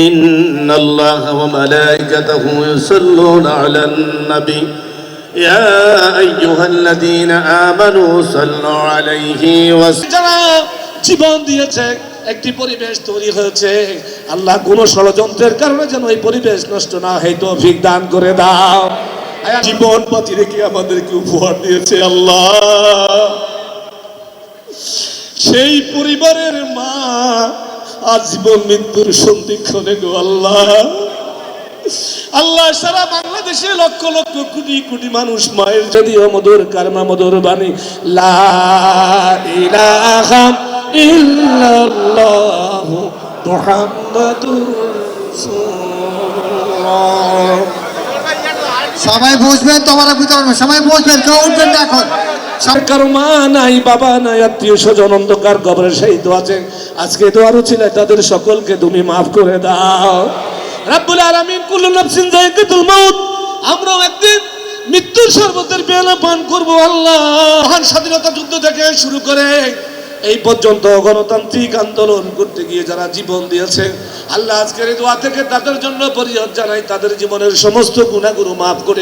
إن الله وملائكته يصلون على النبي يا أيها الذين آمنوا صلوا عليه وسلموا যারা জীবন দিয়েছে একটি পরিবেশ তৈরি হয়েছে আল্লাহ কোন ষড়যন্ত্রের কারণে যেন এই পরিবেশ নষ্ট না হয় তৌফিক দান করে দাও আয়া জীবন পাতি রেখে আমাদেরকে উপহার দিয়েছে আল্লাহ সেই পরিবারের মা আজীবন মৃত্যুর সন্ধিক্ষণে গো আল্লাহ। আল্লাহ সারা বাংলাদেশে লক্ষ লক্ষ কোটি কোটি মানুষ মায়ের যদিও মধুর কারমা মধুর বাণী লাহ মুহাম্মাদুর সবাই বসবেন তোমার ভিতরে না, সবাই বসবেন কেউ উঠবেন এখন। কারও মা নাই বাবা নাই আত্মীয় স্বজন অন্ধকার কবরে সেই আছে। আজকে দোয়ারও ছিল তাদের সকলকে তুমি মাফ করে দাও। রাব্বুল আলামিন কুল্লু নাফসিন যায়কাতুল মাউত। আমরাও একদিন মৃত্যুর শরবতের পেয়ালা পান করব আল্লাহ। মহান স্বাধীনতা যুদ্ধ থেকে শুরু করে এই পর্যন্ত গণতান্ত্রিক আন্দোলন করতে গিয়ে যারা জীবন দিয়েছে, আল্লাহ আজকের দোয়া থেকে তাদের জন্য পরিহার জানাই, তাদের জীবনের সমস্ত গুণাগুরু মাফ করে